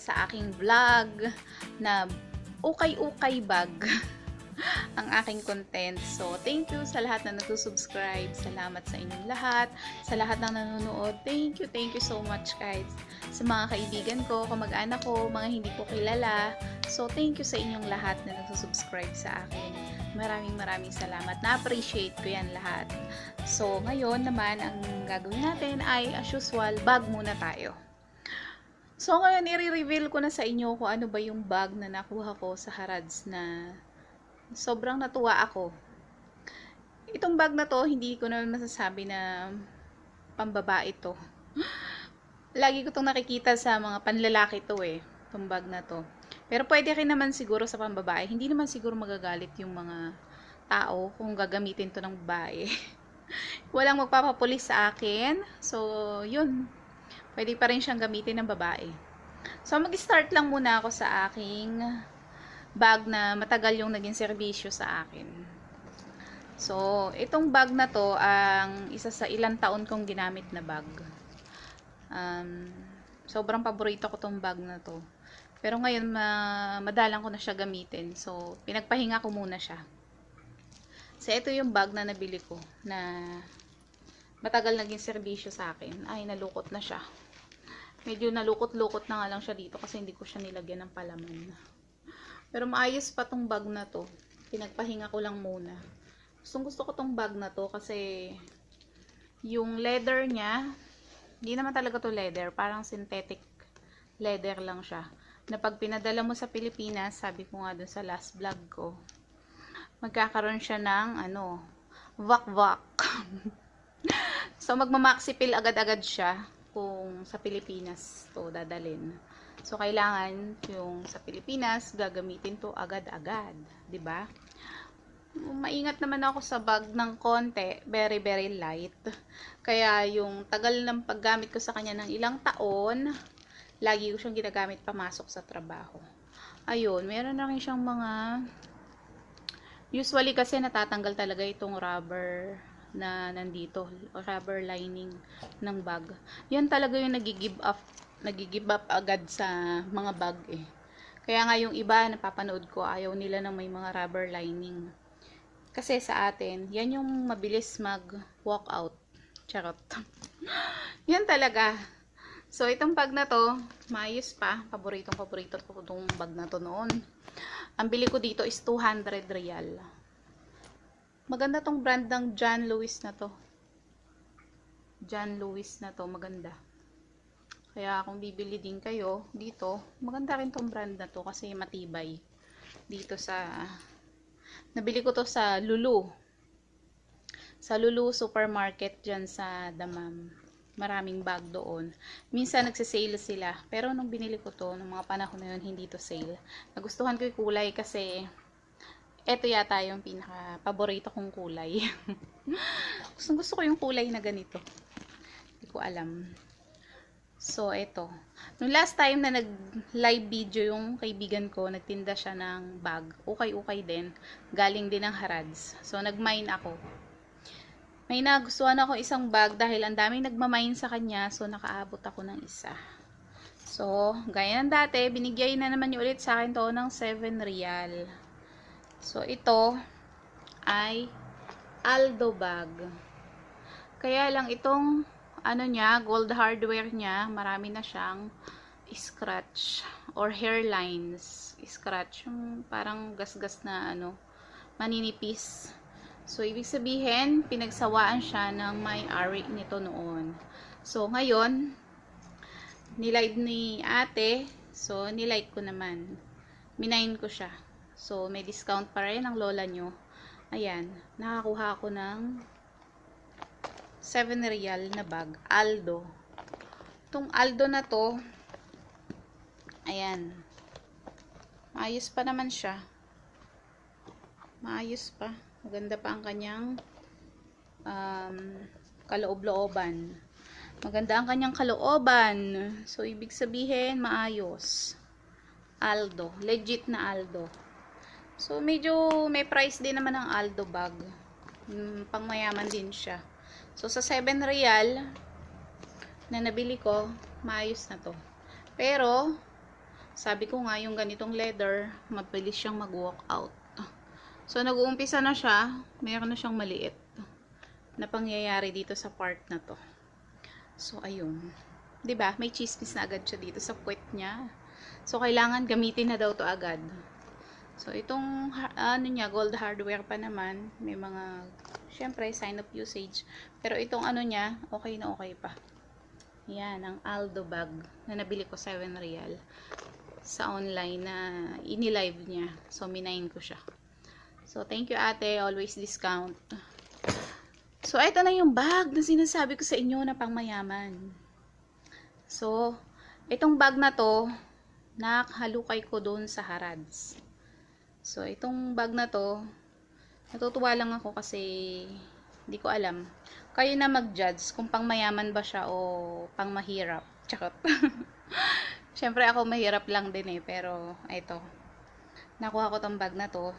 sa aking vlog na ukay-ukay bag ang aking content. So, thank you sa lahat na nagsusubscribe. Salamat sa inyong lahat. Sa lahat ng nanonood. Thank you, thank you so much guys. Sa mga kaibigan ko, kamag-anak ko, mga hindi ko kilala. So, thank you sa inyong lahat na nagsusubscribe sa akin. Maraming maraming salamat. Na-appreciate ko yan lahat. So, ngayon naman, ang gagawin natin ay, as usual, bag muna tayo. So, ngayon, i-reveal ko na sa inyo kung ano ba yung bag na nakuha ko sa Harads na sobrang natuwa ako. Itong bag na to, hindi ko naman masasabi na pambabae to. Lagi ko tong nakikita sa mga panlalaki to eh, itong bag na to. Pero pwede rin naman siguro sa pambabae. Hindi naman siguro magagalit yung mga tao kung gagamitin to ng babae. Walang magpapapulis sa akin. So, yun. Pwede pa rin siyang gamitin ng babae. So, mag-start lang muna ako sa aking bag na matagal yung naging serbisyo sa akin. So, itong bag na to, ang isa sa ilang taon kong ginamit na bag. Um, sobrang paborito ko tong bag na to. Pero ngayon, ma madalang ko na siya gamitin. So, pinagpahinga ko muna siya. So, ito yung bag na nabili ko na matagal naging serbisyo sa akin. Ay, nalukot na siya. Medyo nalukot-lukot na nga lang siya dito kasi hindi ko siya nilagyan ng palaman. Pero maayos pa tong bag na to. Pinagpahinga ko lang muna. Gustong gusto ko tong bag na to kasi yung leather niya, hindi naman talaga to leather. Parang synthetic leather lang siya. Na pag pinadala mo sa Pilipinas, sabi ko nga dun sa last vlog ko, magkakaroon siya ng ano, vak-vak. so magmamaxipil agad-agad siya kung sa Pilipinas to dadalin. So, kailangan yung sa Pilipinas, gagamitin to agad-agad. 'di ba? Maingat naman ako sa bag ng konti. Very, very light. Kaya, yung tagal ng paggamit ko sa kanya ng ilang taon, lagi ko siyang ginagamit pamasok sa trabaho. Ayun, meron na rin siyang mga... Usually kasi natatanggal talaga itong rubber na nandito. Rubber lining ng bag. Yan talaga yung nag-give up nag-give up agad sa mga bag eh. Kaya nga yung iba napapanood ko ayaw nila ng may mga rubber lining. Kasi sa atin, yan yung mabilis mag walk out. Charot. yan talaga. So itong bag na to, maayos pa. Paboritong paborito ko itong bag na to noon. Ang bili ko dito is 200 real. Maganda tong brand ng John Lewis na to. John Lewis na to, maganda. Kaya kung bibili din kayo dito, maganda rin tong brand na to kasi matibay. Dito sa nabili ko to sa Lulu. Sa Lulu supermarket dyan sa Damam. Maraming bag doon. Minsan nagsisale sila. Pero nung binili ko to, nung mga panahon na yun, hindi to sale. Nagustuhan ko yung kulay kasi eto yata yung pinaka paborito kong kulay. gusto, gusto ko yung kulay na ganito. Hindi ko alam. So, ito. Nung last time na nag-live video yung kaibigan ko, nagtinda siya ng bag. Ukay-ukay din. Galing din ng Harads. So, nag-mine ako. May nagustuhan ako isang bag dahil ang daming nagmamine sa kanya. So, nakaabot ako ng isa. So, gaya ng dati, binigay na naman niya ulit sa akin to ng 7 real. So, ito ay Aldo bag. Kaya lang itong ano niya, gold hardware niya, marami na siyang scratch or hairlines. Scratch, yung parang gasgas na ano, maninipis. So, ibig sabihin, pinagsawaan siya ng may-ari nito noon. So, ngayon, nilike ni ate, so, nilike ko naman. Minayin ko siya. So, may discount pa rin ang lola nyo. Ayan, nakakuha ako ng 7 real na bag. Aldo. Itong Aldo na to, ayan. Maayos pa naman siya. Maayos pa. Maganda pa ang kanyang um, kaloob-looban. Maganda ang kanyang kalooban. So, ibig sabihin, maayos. Aldo. Legit na Aldo. So, medyo may price din naman ang Aldo bag. Hmm, pangmayaman din siya. So, sa 7 real na nabili ko, maayos na to. Pero, Sabi ko nga, yung ganitong leather, mabilis siyang mag-walk out. So, nag-uumpisa na siya. Meron na siyang maliit na pangyayari dito sa part na to. So, ayun. ba May chismis na agad siya dito sa puwet niya. So, kailangan gamitin na daw to agad. So, itong, ano niya, gold hardware pa naman. May mga, syempre, sign of usage. Pero itong ano niya, okay na okay pa. Yan, ang Aldo bag na nabili ko 7 real sa online na inilive niya. So, minayin ko siya. So, thank you ate. Always discount. So, ito na yung bag na sinasabi ko sa inyo na pangmayaman. So, itong bag na to, nakahalukay ko doon sa Harads. So, itong bag na to, natutuwa lang ako kasi hindi ko alam. Kayo na mag-judge kung pangmayaman ba siya o pangmahirap. Charot. Siyempre ako mahirap lang din eh, pero ito. Nakuha ko tong bag na to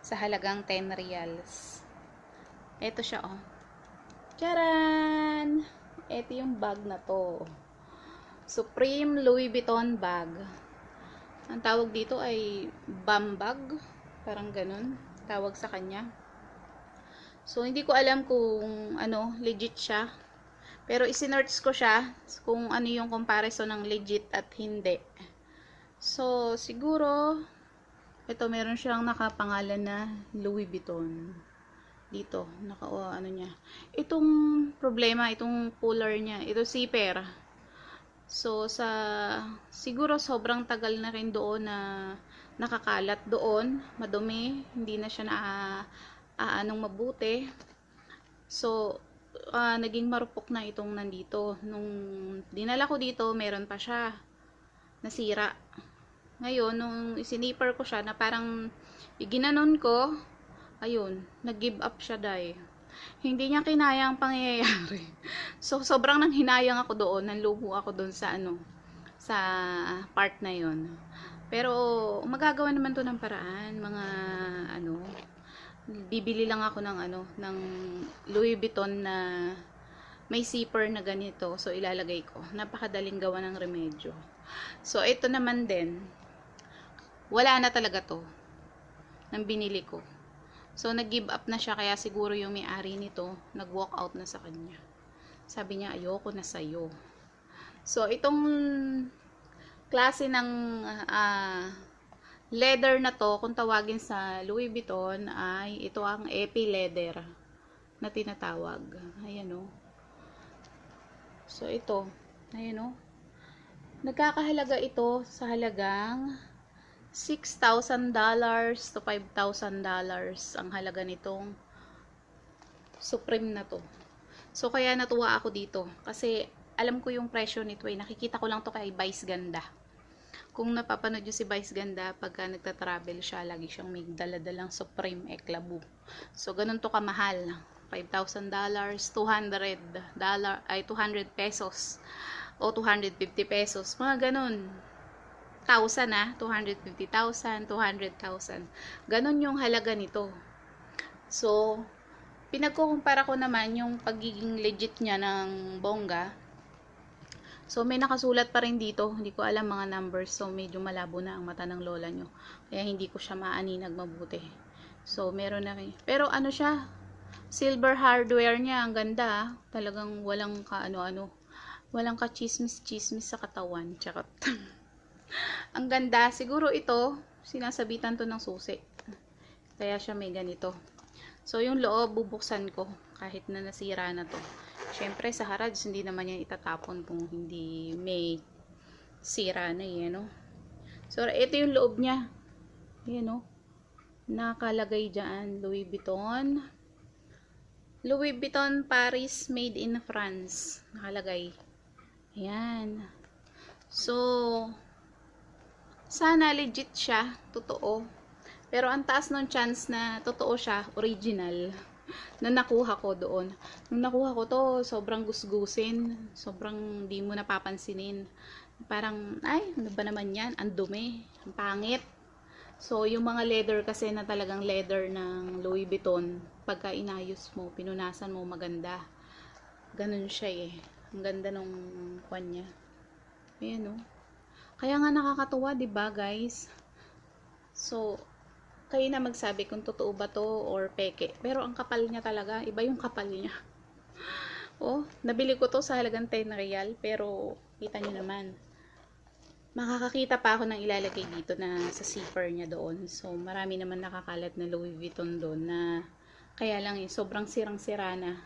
sa halagang 10 reals. Ito siya oh. Charan! Ito yung bag na to. Supreme Louis Vuitton bag. Ang tawag dito ay bum bag. Parang ganun. Tawag sa kanya. So, hindi ko alam kung ano, legit siya. Pero isinerch ko siya kung ano yung comparison ng legit at hindi. So, siguro, ito meron siyang nakapangalan na Louis Vuitton. Dito, naka, o, ano niya. Itong problema, itong puller niya, ito zipper. So, sa, siguro sobrang tagal na rin doon na nakakalat doon, madumi, hindi na siya na aanong mabuti. So, ah, naging marupok na itong nandito. Nung dinala ko dito, meron pa siya nasira. Ngayon, nung isiniper ko siya na parang iginanon ko, ayun, nag-give up siya dahil hindi niya kinaya ang pangyayari. So, sobrang nang hinayang ako doon, nanluho ako doon sa ano, sa part na yon. Pero, magagawa naman to ng paraan, mga ano, bibili lang ako ng ano, ng Louis Vuitton na may zipper na ganito. So, ilalagay ko. Napakadaling gawa ng remedyo. So, ito naman din, wala na talaga to nang binili ko. So, nag-give up na siya, kaya siguro yung may-ari nito, nag-walk out na sa kanya. Sabi niya, ayoko na sa'yo. So, itong klase ng ah, leather na to, kung tawagin sa Louis Vuitton, ay ito ang epi leather na tinatawag. Ayan o. So, ito. Ayan o. Nagkakahalaga ito sa halagang $6,000 to $5,000 ang halaga nitong Supreme na to. So, kaya natuwa ako dito. Kasi, alam ko yung presyo nito eh. Nakikita ko lang to kay Vice Ganda. Kung napapanood nyo si Vice Ganda, pagka nagta-travel siya, lagi siyang may daladalang Supreme Eclabu. So, ganun to kamahal. $5,000, $200, dollar, ay 200 pesos o 250 pesos. Mga ganun. 1,000 na, 250,000, 200,000. Ganon yung halaga nito. So, pinagkukumpara ko naman yung pagiging legit niya ng bongga. So, may nakasulat pa rin dito. Hindi ko alam mga numbers. So, medyo malabo na ang mata ng lola nyo. Kaya hindi ko siya maaninag mabuti. So, meron na rin. Pero ano siya? Silver hardware niya. Ang ganda. ah. Talagang walang ka ano-ano. Walang ka chismis-chismis sa katawan. Charot. ang ganda. Siguro ito, sinasabitan to ng susi. Kaya siya may ganito. So, yung loob, bubuksan ko. Kahit na nasira na to. Siyempre, sa harads, hindi naman yan itatapon kung hindi may sira na yan, no? So, ito yung loob niya. Yan, no? Nakalagay dyan, Louis Vuitton. Louis Vuitton Paris made in France. Nakalagay. Ayan. So, sana legit siya. Totoo. Pero ang taas ng chance na totoo siya, original, na nakuha ko doon. Nung nakuha ko to, sobrang gusgusin. Sobrang di mo napapansinin. Parang, ay, ano ba naman yan? Ang dumi. Ang pangit. So, yung mga leather kasi na talagang leather ng Louis Vuitton, pagka inayos mo, pinunasan mo, maganda. Ganun siya eh. Ang ganda nung kwan niya. Ayan oh. Kaya nga nakakatuwa, 'di ba, guys? So, kayo na magsabi kung totoo ba to or peke. Pero ang kapal niya talaga, iba yung kapal niya. Oh, nabili ko to sa halagang 10 real, pero kita niyo naman. Makakakita pa ako ng ilalagay dito na sa zipper niya doon. So, marami naman nakakalat na Louis Vuitton doon na kaya lang eh, sobrang sirang-sira na.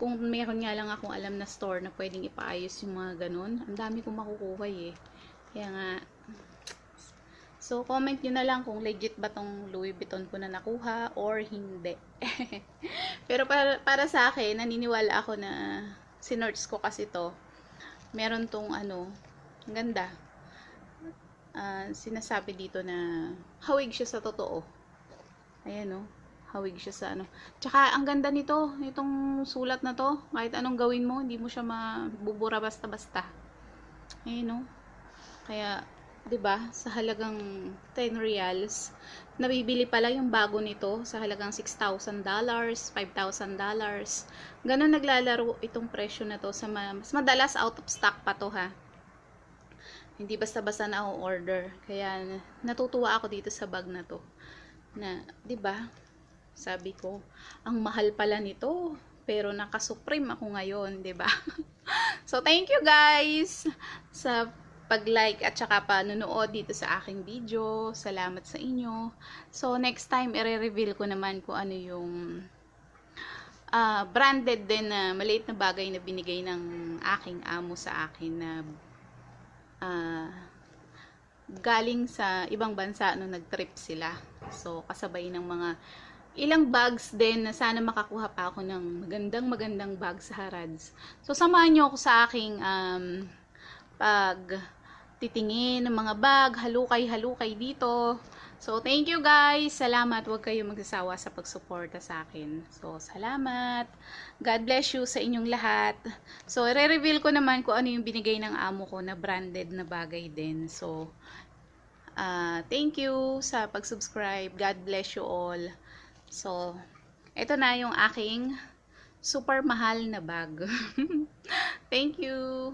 Kung meron nga lang akong alam na store na pwedeng ipaayos yung mga ganun, ang dami kong makukuha eh. Kaya nga, So, comment nyo na lang kung legit ba tong Louis Vuitton ko na nakuha or hindi. Pero para, para sa akin, naniniwala ako na sinerch ko kasi to. Meron tong ano, ang ganda. Ah, sinasabi dito na hawig siya sa totoo. Ayan oh, hawig siya sa ano. Tsaka ang ganda nito, itong sulat na to, kahit anong gawin mo, hindi mo siya mabubura basta-basta. Ayan oh. Kaya 'di ba, sa halagang 10 reals, nabibili pala yung bago nito sa halagang $6,000, $5,000. Ganun naglalaro itong presyo na to sa ma- mas madalas out of stock pa to ha. Hindi basta-basta na order. Kaya natutuwa ako dito sa bag na to. Na, 'di ba? Sabi ko, ang mahal pala nito. Pero naka-supreme ako ngayon, 'di ba? so thank you guys sa pag-like at saka panonood dito sa aking video. Salamat sa inyo. So, next time, i-reveal ko naman kung ano yung ah, branded din na maliit na bagay na binigay ng aking amo sa akin na ah, galing sa ibang bansa nung nag-trip sila. So, kasabay ng mga ilang bags din na sana makakuha pa ako ng magandang magandang bag sa Harads. So, samahan nyo ako sa aking um, pag titingin ng mga bag, halukay-halukay dito. So, thank you guys. Salamat. Huwag kayo magsasawa sa pagsuporta sa akin. So, salamat. God bless you sa inyong lahat. So, re-reveal ko naman kung ano yung binigay ng amo ko na branded na bagay din. So, ah thank you sa pag-subscribe. God bless you all. So, ito na yung aking super mahal na bag. thank you.